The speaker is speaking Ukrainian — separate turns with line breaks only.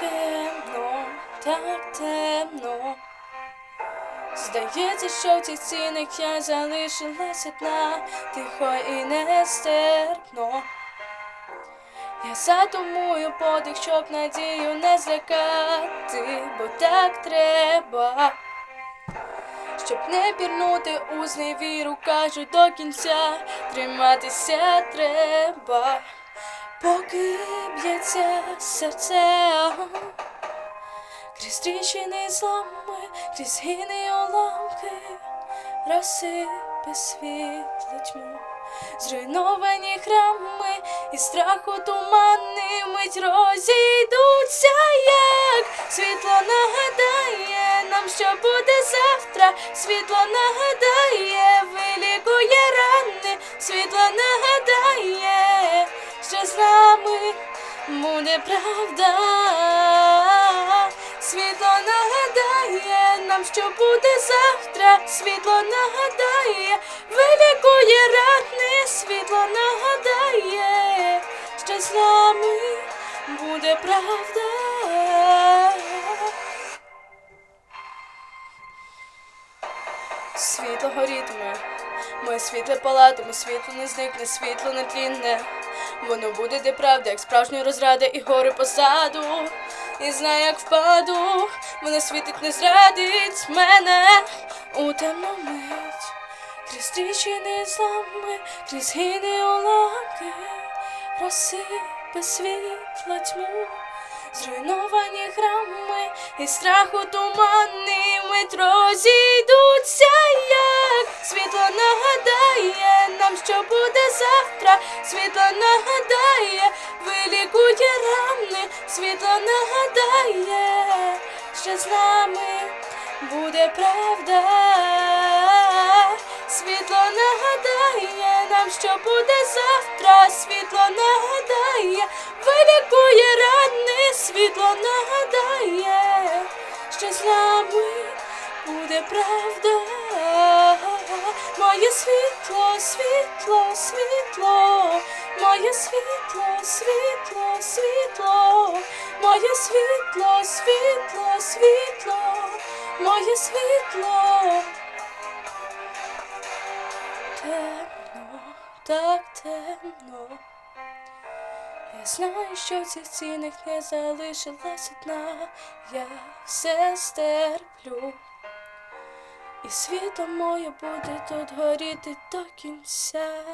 темно, так темно. Здається, що в цих цінах я залишилась одна, тихо і нестерпно. Я затумую подих, щоб надію не злякати, бо так треба. Щоб не пірнути у зневіру, кажу до кінця, триматися треба, поки б'ється серце. Крізь тріщини злами, крізь гини уламки, розсипе світло тьму. Зруйновані храми і страху тумани мить розійдуться, як світло нагадає нам, що буде завтра. Світло нагадає, буде правда. Світло нагадає нам, що буде завтра. Світло нагадає, вилікує рани, світло нагадає, що з нами буде правда. Світло горітиме, моє світле палатиме, світло не зникне, світло не тлінне. Воно буде де правда, як справжня розрада і гори позаду. І знаю, як впаду, воно світить, не зрадить мене у темну мить. Крізь тріщини злами, крізь гини уламки, розсипе світло тьму. Зруйновані храми і страху тумани мить розійдуться, нам, що буде завтра. Світло нагадає, вилікує рани, світло нагадає, що з нами буде правда. Світло нагадає нам, що буде завтра. Світло нагадає, вилікує рани, світло нагадає, що з нами буде правда. Моє світло, світло, світло, моє світло, світло, світло, моє світло, світло, світло, моє світло. Темно, так темно. Я знаю, що в цих цінах не залишилась одна, я все стерплю. І світло моє буде тут горіти до кінця.